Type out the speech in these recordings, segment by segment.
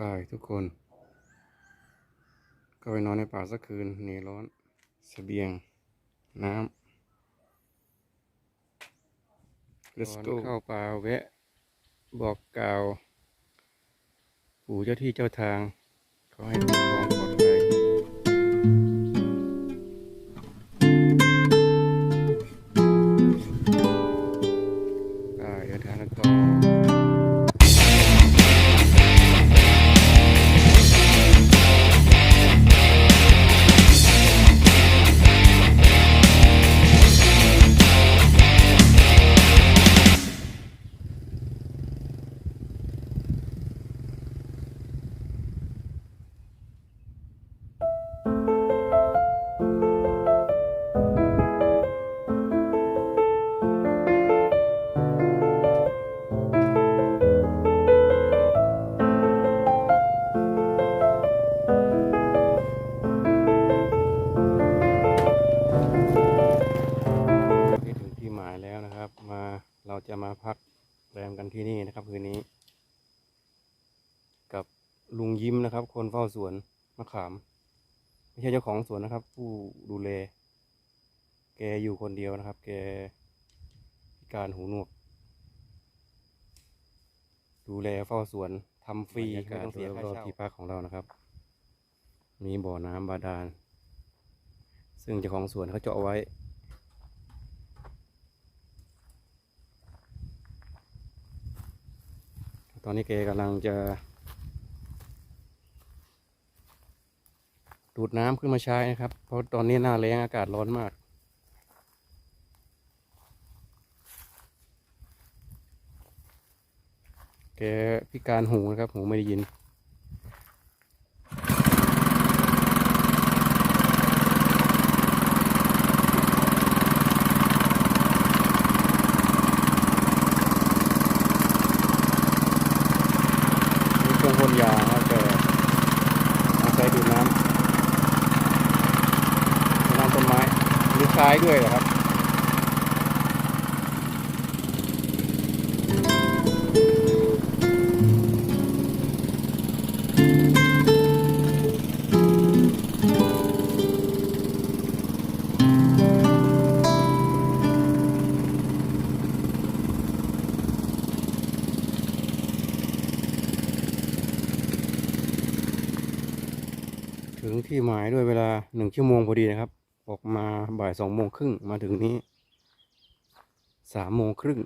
ไปทุกคน ก็ไปนอนในป่าสักคืนหนีร้อนเสบียง น้ำ let's go เข้าป่าแวะ บอกกล่าว ปู่เจ้าที่เจ้าทาง ขอให้คุ้มคร จะมาพักแรมกันที่นี่นะครับ คืนนี้ กับลุงยิ้มนะครับ คนเฝ้าสวนมะขาม ไม่ใช่เจ้าของสวนนะครับ ผู้ดูแล แกอยู่คนเดียวนะครับ แกพิการหูหนวก ดูแลเฝ้าสวนทำฟรีไม่ต้องเสียค่าเช่าที่พักของเรานะครับ มีบ่อน้ำบาดาล ซึ่งเจ้าของสวนเขาเจาะไว้ อนนี้แกกำลังจะ ดูดน้ำขึ้นมาใช้นะครับ เพราะตอนนี้หน้าแรงอากาศร้อนมาก แกพิการหูนะครับ หูไม่ได้ยิน มีเครื่องพ่นยาครับแต่อาศัยดูดน้ำน้ำต้นไม้ หรือใช้ด้วยเหรอครับ ถึงที่หมายด้วยเวลาหนึ่งชั่วโมงพอดีนะครับ ออกมาบ่ายสองโมงครึ่งมาถึงนี้สามโมงครึ่ง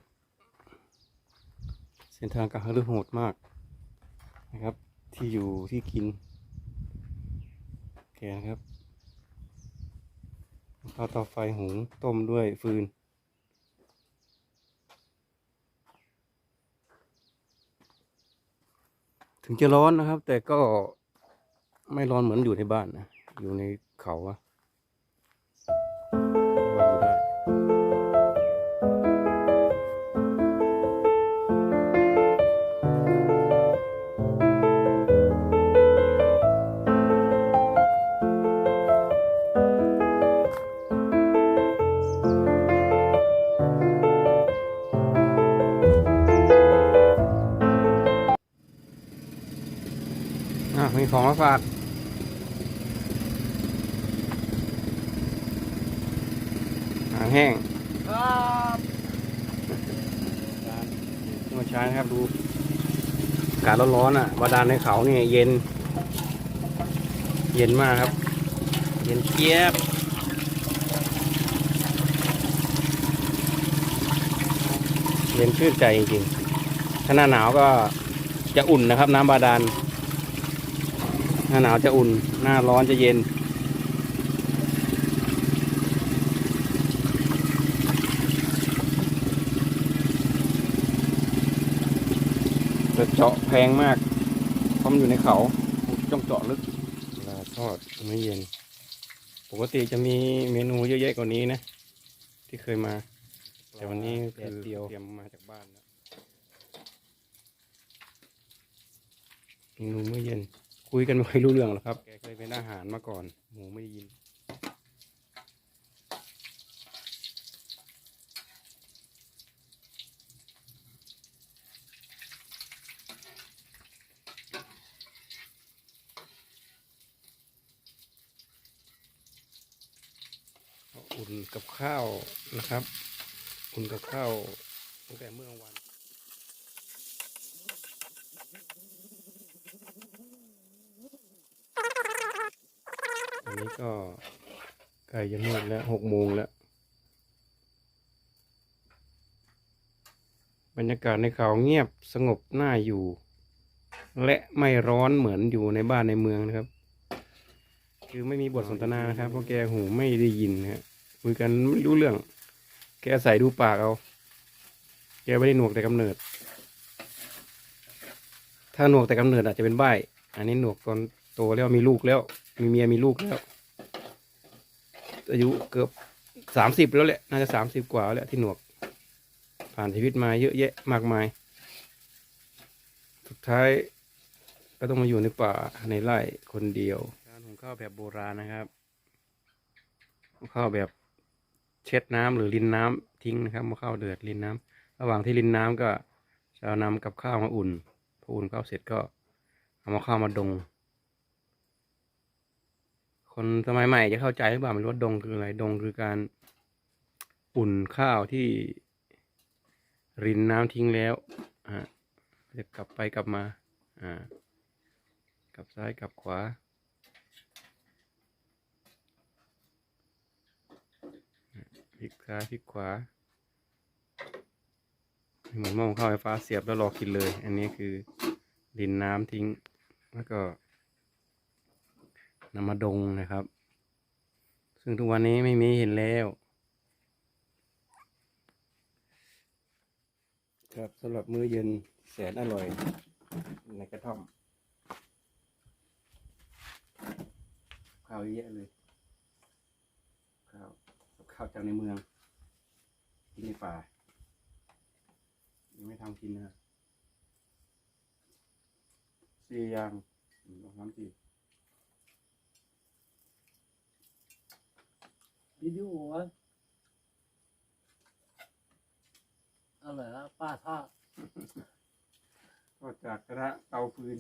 เส้นทางการเรือโหดมากนะครับ ที่อยู่ที่กินแกนะครับข้าวเตาไฟหุงต้มด้วยฟืน ถึงจะร้อนนะครับ แต่ก็ไม่ร้อนเหมือนอยู่ในบ้านนะ อยู่ในเขาอะ มีของมาฝากหางแห้งครับที่มาใช้นะครับดูอากาศร้อนๆอะบาดาลในเขาเนี่ยเย็น เย็นมากครับ เย็นเจี๊ยบเย็นชื่นใจจริงๆถ้าหน้าหนาวก็จะอุ่นนะครับ น้ำบาดาลห น้าหนาวจะอุ่น หน้าร้อนจะเย็นแต่เจาะแพงมากเพราะมันอยู่ในเขาต้องเจาะลึกเวลาทอดไม่เย็น ปกติจะมีเมนูเยอะแยะกว่านี้นะ ที่เคยมา แต่วันนี้คือเดียวเตรียมมาจากบ้านแล้วเมนูเมื่อเย็น คุยกันไม่ค่อยรู้เรื่องหรอกครับ แกเคยเป็นอาหารมาก่อน หมูไม่ได้ยิน อุ่นกับข้าวนะครับ อุ่นกับข้าวตั้งแต่เมื่อกาวัน ก็ใกล้จะมืดแล้วหกโมงแล้ว บรรยากาศในเขาเงียบสงบน่าอยู่ และไม่ร้อนเหมือนอยู่ในบ้านในเมืองนะครับ คือไม่มีบทสนทนานะครับ เพราะแกหูไม่ได้ยินฮะคุยกันไม่รู้เรื่อง แกใส่ดูปากเอา แกไม่ได้หนวกแต่กำเนิด ถ้าหนวกแต่กำเนิดอาจจะเป็นใบอันนี้หนวกตอนโตแล้วมีลูกแล้ว มีเมียมีลูกแล้ว อายุเกือบสามสิบแล้วแหละ น่าจะสามสิบกว่าแล้วที่หนวก ผ่านชีวิตมาเยอะแยะมากมาย สุดท้ายก็ต้องมาอยู่ในป่าในไร่คนเดียว การหุงข้าวแบบโบราณนะครับข้าวแบบเช็ดน้ำหรือรินน้ำทิ้งนะครับมาข้าวเดือดรินน้ำระหว่างที่รินน้ำก็จะเอานำกับข้าวมาอุ่นพออุ่นข้าวเสร็จก็เอามาข้าวมาดง คนสมัยใหม่จะเข้าใจหรือเปล่าไม่รู้ว่าดงคืออะไรดงคือการอุ่นข้าวที่รินน้ำทิ้งแล้วอ่าจะกลับไปกลับมาอ่ากลับซ้ายกลับขวาพลิกซ้ายพลิกขวาเหมือนหม้อหุงข้าวไฟฟ้าเสียบแล้วรอกินเลย อันนี้คือดินน้ำทิ้งแล้วก็ นำมาดงนะครับ ซึ่งทุกวันนี้ไม่มีเห็นแล้ว ครับสำหรับมื้อเย็นแสนอร่อย ในกระท่อมข้าวเยอะเลยข้าวข้าวจากในเมืองกินในป่ายังไม่ทำกินนะสี่อย่างอืมลองทำสิ วิดีโอวะอะไรนะป้าท่า ก็จากกระทะเตาฟืน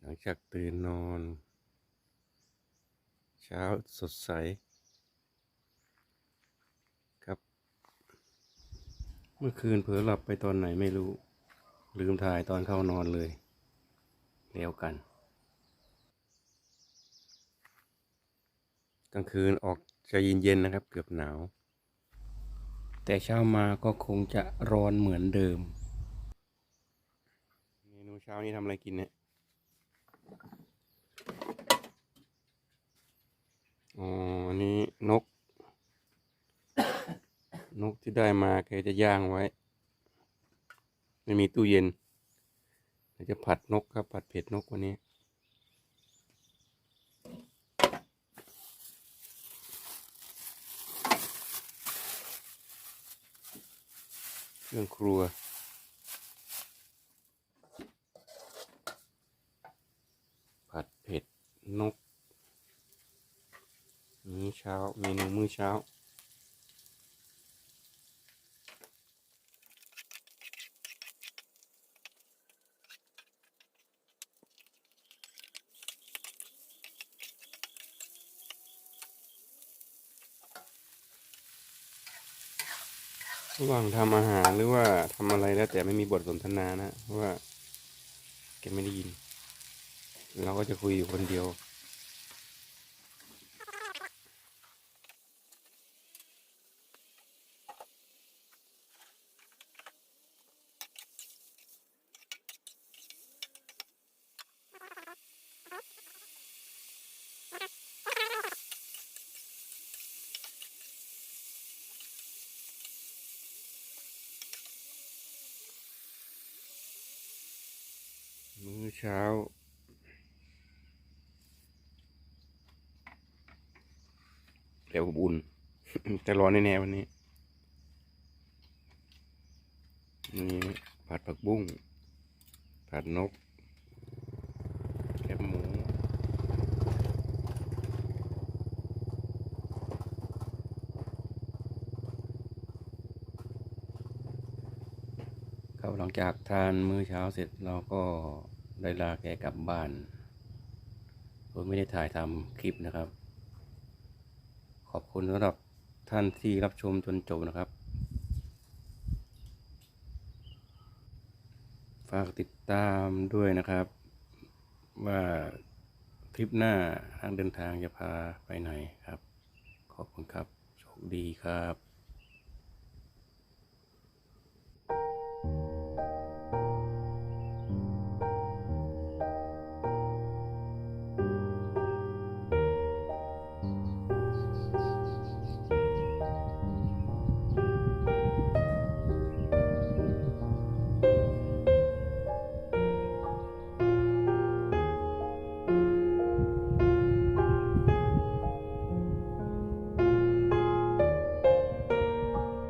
หลัง จากตื่นนอน เช้าสดใส ครับ เมื่อคืนเผลอหลับไปตอนไหนไม่รู้ ลืมถ่ายตอนเข้านอนเลย แล้วกัน กลางคืนออกจะเย็นๆนะครับ เกือบหนาว แต่เช้ามาก็คงจะร้อนเหมือนเดิม เมนูเช้านี้ทำอะไรกินเนี่ย อ๋อ อันนี้นก นกที่ได้มาแกจะย่างไว้ ไม่มีตู้เย็นเดี๋ยวจะผัดนกครับ ผัดเผ็ดนกวันนี้เครื่องครัว ผัดเผ็ดนก มื้อเช้า เมนูมื้อเช้า ระหว่างทำอาหารหรือว่าทำอะไรแล้วแต่ไม่มีบทสนทนานะเพราะว่าแกไม่ได้ยิน เราก็จะคุยอยู่คนเดียว เช้าแต่อบอุ่น แต่ร้อนแน่ๆวันนี้ นี่ผัดผักบุ้ง ผัดนกแคบหมูครับหลังจากทานมื้อเช้าเสร็จเราก็ ได้ลาแกกลับบ้านโดยไม่ได้ถ่ายทำคลิปนะครับ ขอบคุณสำหรับท่านที่รับชมจนจบนะครับ ฝากติดตามด้วยนะครับ ว่าทริปหน้าทางเดินทางจะพาไปไหนครับ ขอบคุณครับ โชคดีครับ